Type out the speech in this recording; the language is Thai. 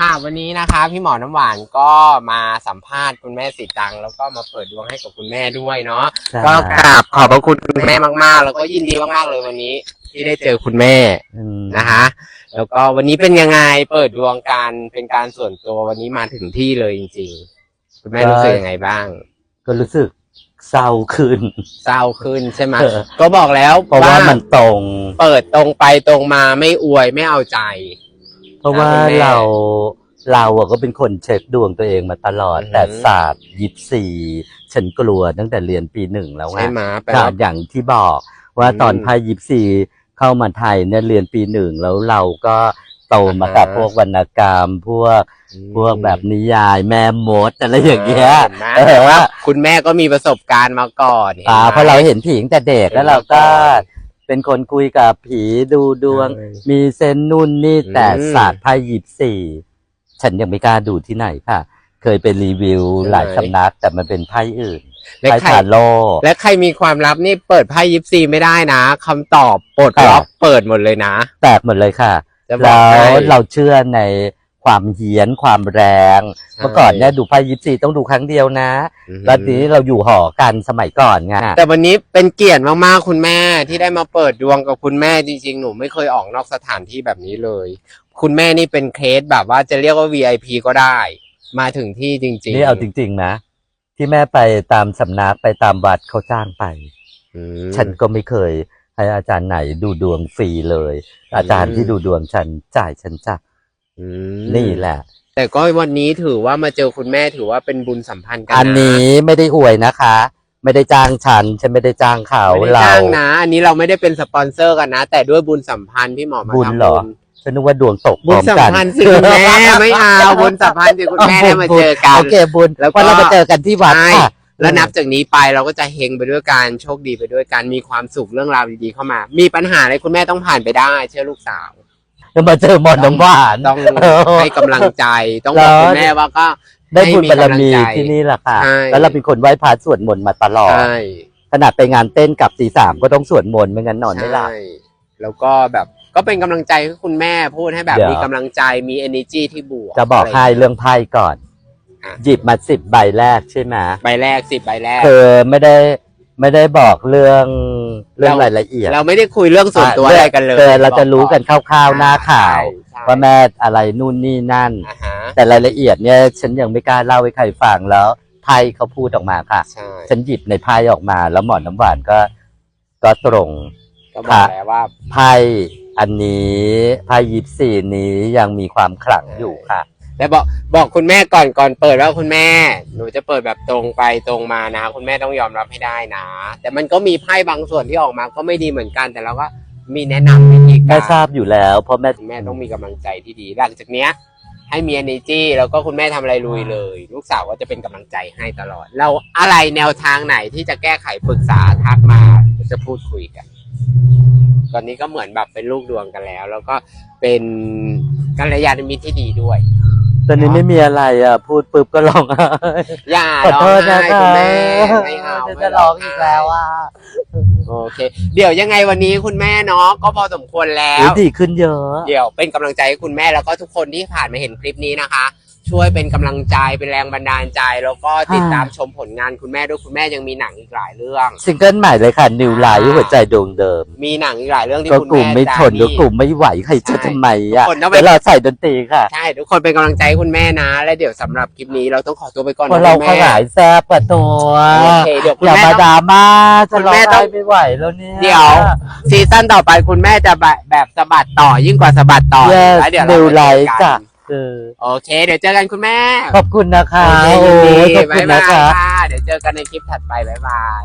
ค่ะวันนี้นะคะพี่หมอน้ำหวานก็มาสัมภาษณ์คุณแม่สีตัง แล้วก็มาเปิดดวงให้กับคุณแม่ด้วยเนาะใช่ ก็กราบขอบพระคุณคุณแม่มากๆ แล้วก็ยินดีมากๆเลยวันนี้ ที่ได้เจอคุณแม่อืมนะคะ แล้วก็วันนี้เป็นยังไงเปิดดวงการเป็นการส่วนตัววันนี้มาถึงที่เลยจริงๆ คุณแม่รู้สึกยังไงบ้าง ก็รู้สึกเศร้าขึ้น เศร้าขึ้นใช่ไหมเออ ก็บอกแล้วเพราะว่ามันตรง เปิดตรงไปตรงมาไม่อวยไม่เอาใจ เพราะว่าคุณแม่เราเราอะก็เป็นคนเช็คดวงตัวเองมาตลอด อือหือ แต่ศาสตร์ยิปซีฉันกลัวตั้งแต่เรียนปีหนึ่งแล้วไงใช่ไหมแปลค่ะว่า อย่างที่บอกว่าอืมตอนไพ่ยิปซีเข้ามาไทยเนี่ยเรียนปีหนึ่งแล้วเราก็โตมากับอ่าฮะ พวกวรรณกรรม พวกพวกแบบนิยายแม่มดอะไรอย่างเงี้ยห็นไหมเออว่า คุณแม่ก็มีประสบการณ์มาก่อนห็นไหม อ่าเพราะเราเห็นผีตั้งแต่เด็กเห็นแล้วเราก็มาก่อน เป็นคนคุยกับผีดูดวงเออมีเซนนู่นนี่อืมแต่ศาสตร์ไพ่ยิปซีฉันยังไม่กล้าดูที่ไหนค่ะ เคยไปรีวิวหลายสำนัก แต่มันเป็นไพ่อื่นและไพ่ใครทาโร่ และใครมีความลับนี่เปิดไพ่ยิปซีไม่ได้นะคำตอบปลดล็อกเปิดหมดเลยนะ แตกหมดเลยค่ะ จะบอแล้กวให้เราเชื่อใน ความเหียนความแรงใช่เมื่อก่อนเนี่ยดูไพ่ยิปซีต้องดูครั้งเดียวนะอือหือแล้วทีนี้เราอยู่หอกันสมัยก่อนไงแต่วันนี้เป็นเกียรติมากๆคุณแม่ที่ได้มาเปิดดวงกับคุณแม่จริงๆ หนูไม่เคยออกนอกสถานที่แบบนี้เลย คุณแม่นี่เป็นเคสแบบว่าจะเรียกว่า VIP ก็ได้ มาถึงที่จริงๆนี่เอาจริง ๆ นะ ที่แม่ไปตามสำนักไปตามวัดเขาจ้างไป อืม ฉันก็ไม่เคยให้อาจารย์ไหนดูดวงฟรีเลย อาจารย์ที่ดูดวงฉันจ่ายฉันจ้ะ อืมนี่แหละ แต่ก็วันนี้ถือว่ามาเจอคุณแม่ถือว่าเป็นบุญสัมพันธ์กันะอันนี้ไม่ได้อวยนะคะ ไม่ได้จ้างฉัน ฉันไม่ได้จ้างเขาไม่ได้เรา จ้างนะ อันนี้เราไม่ได้เป็นสปอนเซอร์กันนะ แต่ด้วยบุญสัมพันธ์พี่หมอมาบุญทำเหรอฉันนึกว่าดวงตกพบุร้ญอมสัมกันพันธ์สิคุณแม่ไม่เอาบุญสัมพันธ์สิคุณแม่ได้มาเจอกัน โอเคบุญแล้วก็วันเรามาเจอกันที่วัดใช่ค่ะ แล้วนับจากนี้ไปเราก็จะเฮงไปด้วยกันโชคดีไปด้วยกันมีความสุขเรื่องราวดีๆเข้ามา มีปัญหาอะไรคุณแม่ต้องผ่านไปได้ เชื่อลูกสาว จะมาเจอหมอนน้ำหวานต้องเออให้กำลังใจ ต้องบอกคุณแม่ว่าก็ได้บุญบารมีให้กำลังใจที่นี่แหละค่ะใช่แล้วเราเป็นคนไหว้พระสวดมนต์มาตลอดใช่ขนาดไปงานเต้นกลับตีสามก็ต้องสวดมนต์ไม่งั้นนอนไม่หลับใช่แล้วก็แบบก็เป็นกำลังใจให้คุณแม่พูดให้แบบเดี๋ยวมีกำลังใจมี energy ที่บวกจะบอกให้ะไรเรื่องไพ่ก่อนอะหยิบมาสิบใบแรกใช่ไหมใบแรกสิบใบแรกเธอไม่ได้ ไม่ได้บอกเรื่องเรื่องรายละเอียดเราไม่ได้คุยเรื่องส่วนตัวอะไรกันเลยเธอเราจะรู้กันคร่าวๆหน้าข่าวใช่ว่าแม่อะไรนู่นนี่นั่นอ่าฮะแต่รายละเอียดเนี่ยฉันยังไม่กล้าเล่าให้ใครฟังแล้วไพ่เขาพูดออกมาค่ะใช่ฉันหยิบในไพ่ออกมา แล้วหมอนน้ำหวานก็ ก็ตรงก็บอกแล้วว่าไพ่อันนี้ไพ่ยิปซีนี้ยังมีความขลังอยู่ค่ะ แต่บอกบอกคุณแม่ก่อนก่อนเปิดว่าคุณแม่ หนูจะเปิดแบบตรงไปตรงมานะ คุณแม่ต้องยอมรับให้ได้นะ แต่มันก็มีไพ่บางส่วนที่ออกมาก็ไม่ดีเหมือนกัน แต่เราก็มีแนะนำวิธีกาแม่รทราบอยู่แล้วเพราะแม่คุณแม่ต้องมีกำลังใจที่ดีหลังจากเนี้ย ให้มี energy แล้วก็คุณแม่ทำอะไรลุยเลย ลูกสาวก็จะเป็นกำลังใจให้ตลอด เราอะไรแนวทางไหนที่จะแก้ไขปรึกษาทักมาจะพูดคุยกัน ตอนนี้ก็เหมือนแบบเป็นลูกดวงกันแล้ว แล้วก็เป็นกัลยาณมิตรที่ดีด้วย ตอนนี้ไม่มีอะไรอะ พูดปุ๊บก็ร้องไห้อย่าขอร้อโทงษนะไห้คะคุณแม่ไม่เอาจะไม่ร้องอีกแล้วอะโอเค เดี๋ยวยังไงวันนี้คุณแม่เนาะก็พอสมควรแล้อุ๊วยดีขึ้นเยอะ เดี๋ยวเป็นกำลังใจให้คุณแม่แล้วก็ทุกคนที่ผ่านมาเห็นคลิปนี้นะคะ ช่วยเป็นกำลังใจเป็นแรงบันดาลใจ แล้วก็ติดตามชมผลงานคุณแม่ด้วยคุณแม่ยังมีหนังอีกหลายเรื่อง ซิงเกิลใหม่เลยค่ะ นิวไลท์หัวใจดวงเดิม มีหนังอีกหลายเรื่องที่ก็คุณกลุ่มแม่ไม่ทนจะก็กลุ่มไม่ไหวใครจะทำไมอะคนต้องไปเดี๋ยวเราใส่ดนตรีค่ะใช่ทุกคนเป็นกำลังใจให้คุณแม่นะ และเดี๋ยวสำหรับคลิปนี้เราต้องขอตัวไปก่อนเพราะนะเราคุณขแม่ ยายแซ่บปะตัวโอเคเดี๋ยวคุณอย่าแม่มาต้องดราม่าจะคุณร้องแม่ต้ไห้องไม่ไหวแล้วเนี่ย เดี๋ยวซีซั่นต่อไปคุณแม่จะแบบแบบสะบัดต่อยิ่งกว่าสะบัดต่อเยแล้วเดี๋ยวเรานิวมาไลเจอท์กัจ้ะ น เออโอเค เดี๋ยวเจอกันคุณแม่ขอบคุณนะคะโอเคโอ้ยินดียขอบบ๊าคุยณบานะยคะ ค่ะเดี๋ยวเจอกันในคลิปถัดไปบ๊ายบาย